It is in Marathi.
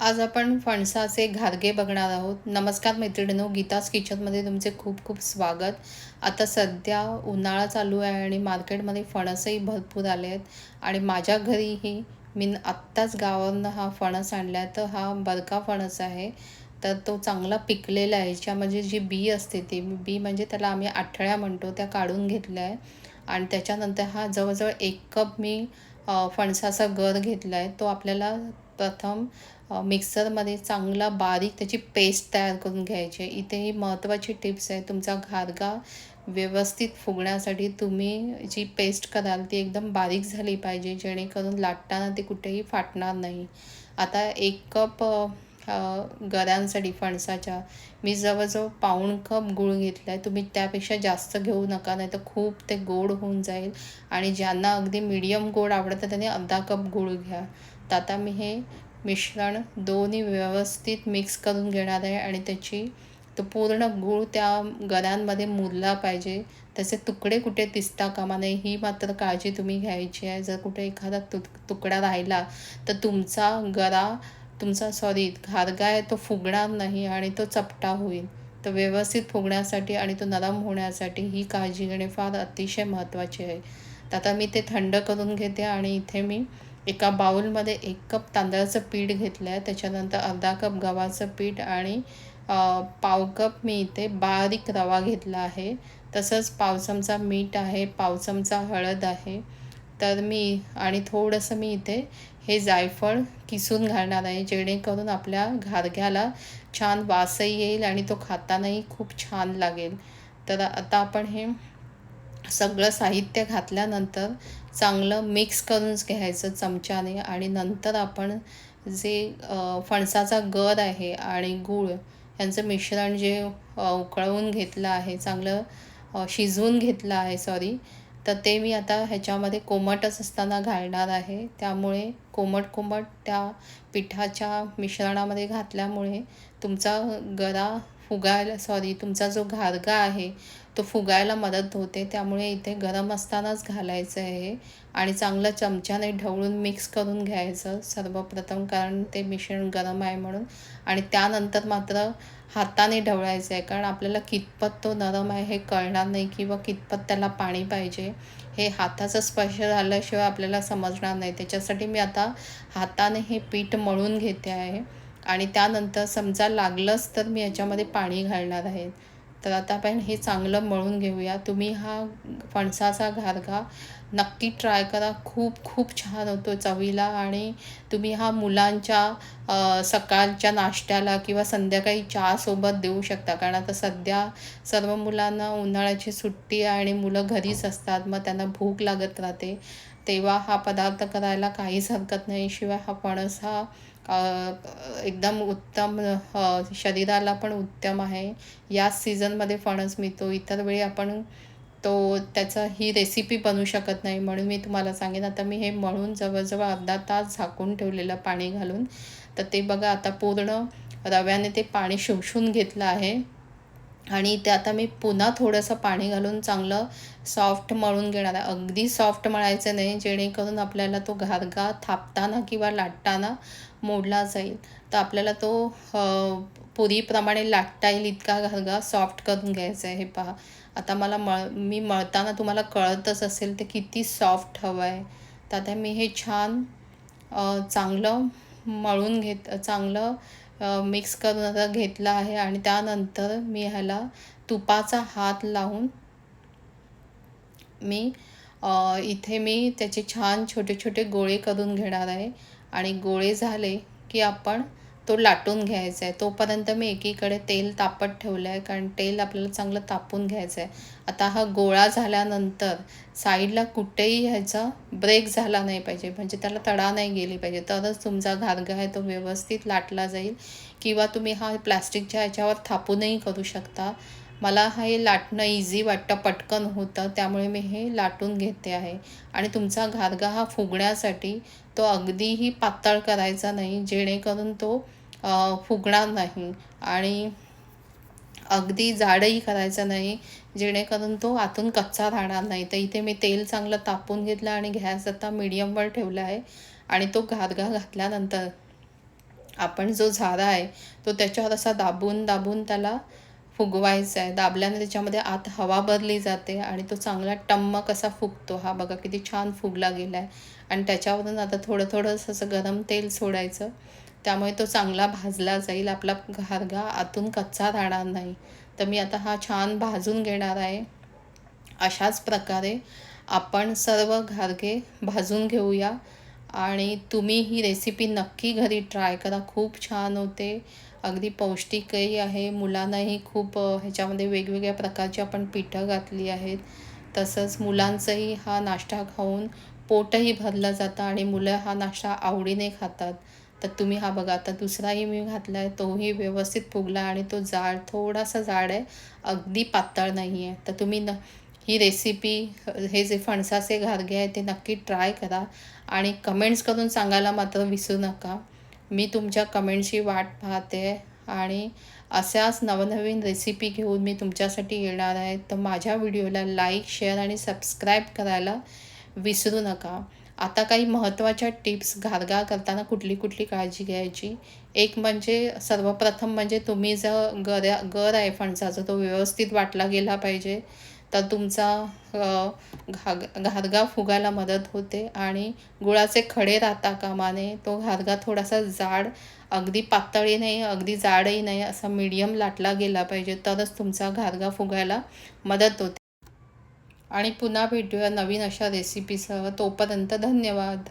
आज आपण फणसाचे घारगे बघणार आहोत. नमस्कार मैत्रिणींनो गीतास किचनमध्ये तुमचे खूप खूप स्वागत. आता सध्या उन्हाळा चालू आहे आणि मार्केटमध्ये फणसही भरपूर आले आहेत. आणि माझ्या घरीही मी आत्ताच गावावरनं हा फणस आणला आहे तर हा बरका फणस आहे. तर तो चांगला पिकलेला आहे. ज्यामध्ये जी बी असते ती बी म्हणजे त्याला आम्ही आठळ्या म्हणतो त्या काढून घेतल्या आहे. आणि त्याच्यानंतर हा जवळजवळ एक कप मी फणसाचा गर घेतला आहे. तो आपल्याला प्रथम मिक्सरमध्ये चांगला बारीक त्याची पेस्ट तयार करून घ्यायची. आहे इथे ही महत्त्वाची टिप्स आहे तुमचा घारगा व्यवस्थित फुगण्यासाठी तुम्ही जी पेस्ट कराल ती एकदम बारीक झाली पाहिजे जेणेकरून लाटताना ते कुठेही फाटणार नाही. आता एक कप गऱ्यांसाठी फणसाच्या. मी जवळजवळ पाऊण कप गूळ घेतला आहे तुम्ही त्यापेक्षा जास्त घेऊ नका नाही तर खूप ते गोड होऊन जाईल. आणि ज्यांना अगदी मीडियम गोड आवडतं त्यांनी अर्धा कप गूळ घ्या. तर आता मी हे मिश्रण दोन्ही व्यवस्थित मिक्स करून घेणार आहे आणि त्याची तो पूर्ण गूळ त्या गऱ्यांमध्ये मुरला पाहिजे. त्याचे तुकडे कुठे दिसता कामा नये ही मात्र काळजी तुम्ही घ्यायची आहे. जर कुठे एखादा तुक तुकडा राहिला तर तुमचा गरा तुमचा सॉरी घारगा आहे तो फुगणार नाही आणि तो चपटा होईल. तर व्यवस्थित फुगण्यासाठी आणि तो नरम होण्यासाठी ही काळजी घेणे फार अतिशय महत्त्वाची आहे. तर आता मी ते थंड करून घेते आणि इथे मी एका बाउलमध्ये एक कप तांदळाचं पीठ घेतलं आहे त्याच्यानंतर अर्धा कप गव्हाचं पीठ आणि पाव कप मी इथे बारीक रवा घेतला आहे. तसंच पाव चमचा मीठ आहे पाव चमचा हळद आहे. तर मी आणि थोडंसं मी इथे हे जायफळ किसून घालणार आहे जेणेकरून आपल्या घारघ्याला छान वासही येईल आणि तो खातानाही खूप छान लागेल. तर आता आपण हे सगळं साहित्य घातल्यानंतर चांगलं मिक्स करून घ्यायचं चमच्याने आणि नंतर आपण जे फणसाचा गर आहे आणि गूळ यांचं मिश्रण जे उकळवून घेतलं आहे चांगलं शिजवून घेतलं आहे सॉरी तर ते मी आता ह्याच्यामध्ये कोमटच असताना घालणार आहे. त्यामुळे कोमट कोमट त्या पिठाच्या मिश्रणामध्ये घातल्यामुळे तुमचा गरा फुगायला सॉरी तुमचा जो घारगा आहे तो फुगायला मदत होते. त्यामुळे इथे गरम असतानाच घालायचं आहे आणि चांगलं चमच्याने ढवळून मिक्स करून घ्यायचं सर्वप्रथम कारण ते मिश्रण गरम आहे म्हणून. आणि त्यानंतर मात्र हाताने ढवळायचं आहे कारण आपल्याला कितपत तो नरम आहे हे कळणार नाही किंवा कितपत त्याला पाणी पाहिजे हे हाताचा स्पर्श झाल्याशिवाय आपल्याला समजणार नाही. त्याच्यासाठी मी आता हाताने हे पीठ मळून घेते आहे. आणि त्यानंतर समजा लागलंच तर मी याच्यामध्ये पाणी घालणार आहे. तर आता आपण हे चांगलं मळून घेऊया. तुम्ही हा फणसाचा घारगा नक्की ट्राय करा. खूप खूप छान होतो चवीला आणि तुम्ही हा मुलांच्या सकाळच्या नाश्त्याला किंवा संध्याकाळी चहासोबत देऊ शकता. कारण आता सध्या सर्व मुलांना उन्हाळ्याची सुट्टी आहे आणि मुलं घरीच असतात. मग त्यांना भूक लागत राहते. तेव्हा हा पदार्थ करायला काहीच हरकत नाही. शिवाय हा फणस हा एकदम उत्तम शरीराला पण उत्तम आहे. याच सीझनमध्ये फणस मिळतो इतर वेळी आपण तो त्याचा ही रेसिपी बनवू शकत नाही म्हणून मी तुम्हाला सांगेन. आता मी हे मळून जवळजवळ अर्धा तास झाकून ठेवलेलं पाणी घालून. तर ते बघा आता पूर्ण रव्याने ते पाणी शोषून घेतलं आहे. आणि ते आता मी पुन्हा थोडंसं पाणी घालून चांगलं सॉफ्ट मळून घेणार आहे. अगदी सॉफ्ट मळायचं नाही जेणेकरून आपल्याला तो घारगा थापताना किंवा लाटताना मोडला जाईल. तर आपल्याला तो पुरीप्रमाणे लाटता येईल इतका घरगा सॉफ्ट करून घ्यायचा आहे. हे पहा. आता मला मळ मी मळताना तुम्हाला कळतच असेल ते किती सॉफ्ट हवं आहे. तर आता मी हे छान चांगलं मळून घेत चांगलं मिक्स करून आता घेतलं आहे आणि त्यानंतर मी ह्याला तुपाचा हात लावून मी इथे मी त्याचे छान छोटे छोटे गोळे करून घेणार आहे. आणि गोळे झाले की आपण तो लाटून घ्यायचा आहे. तोपर्यंत मी एकीकडे तेल तापत ठेवलं आहे कारण तेल आपल्याला चांगलं तापून घ्यायचं आहे आता हा गोळा झाल्यानंतर साईडला कुठेही ह्याचा ब्रेक झाला नाही पाहिजे. म्हणजे त्याला तडा नाही गेली पाहिजे. तरच तुमचा घारगा आहे तो व्यवस्थित लाटला जाईल किंवा तुम्ही हा प्लॅस्टिकच्या ह्याच्यावर थापूनही करू शकता. मला हे लाटणं इझी वाटतं पटकन होतं. त्यामुळे मी हे लाटून घेते आहे. आणि तुमचा घारगा हा फुगण्यासाठी तो अगदीही पातळ करायचा नाही जेणेकरून तो फुगणार नाही आणि अगदी जाडही करायचं नाही जेणेकरून तो आतून कच्चा राहणार नाही. तर इथे मी तेल चांगलं तापून घेतलं आणि गॅस आता मीडियमवर ठेवला आहे आणि तो घारगा घातल्यानंतर आपण जो झारा आहे तो त्याच्यावर असा दाबून दाबून त्याला फुगवायचा आहे. दाबल्याने त्याच्यामध्ये आत हवा भरली जाते आणि तो चांगला टम्म कसा फुगतो. हा बघा किती छान फुगला गेला आहे आणि त्याच्यावरून आता थोडं थोडंसं असं गरम तेल सोडायचं. त्यामुळे तो चांगला भाजला जाईल. आपला घारगा आतून कच्चा राहणार नाही. तर मी आता हा छान भाजून घेणार आहे. अशाच प्रकारे आपण सर्व घारगे भाजून घेऊया. आणि तुम्ही ही रेसिपी नक्की घरी ट्राय करा. खूप छान होते. अगदी पौष्टिकही आहे. मुलांनाही खूप ह्याच्यामध्ये वेगवेगळ्या प्रकारची आपण पिठं घातली आहेत. तसंच मुलांचंही हा नाश्ता खाऊन पोटही भरलं जातं आणि मुलं हा नाश्ता आवडीने खातात. तर तुम्ही हा बघा आता दुसराही मी घातला आहे तोही व्यवस्थित फुगला आणि तो जाड थोडासा जाड आहे अगदी पातळ नाही आहे तर तुम्ही न ही रेसिपी हे जे फणसाचे घारगे आहे ते नक्की ट्राय करा आणि कमेंट्स करून सांगायला मात्र विसरू नका. मी तुमच्या कमेंटची वाट पाहते आणि अशाच नवनवीन रेसिपी घेऊन मी तुमच्यासाठी येणार आहे. तर माझ्या व्हिडिओला लाईक शेअर आणि सबस्क्राईब करायला विसरू नका. आता काही महत्त्वाच्या टिप्स घारगा करताना कुठली कुठली काळजी घ्यायची? एक म्हणजे सर्वप्रथम म्हणजे तुम्ही जर गऱ्या गर आहे फणसाचा तो व्यवस्थित वाटला गेला पाहिजे. तर तुमचा घाग घा घारगा फुगायला मदत होते आणि गुळाचे खडे राहता कामाने. तो घारगा थोडासा जाड अगदी पातळी नाही अगदी जाडही नाही असा मीडियम लाटला गेला पाहिजे. तरच तुमचा घारगा फुगायला मदत होते. आणि पुन्हा भेटूया नवीन अशा रेसिपीसह तोपर्यंत धन्यवाद.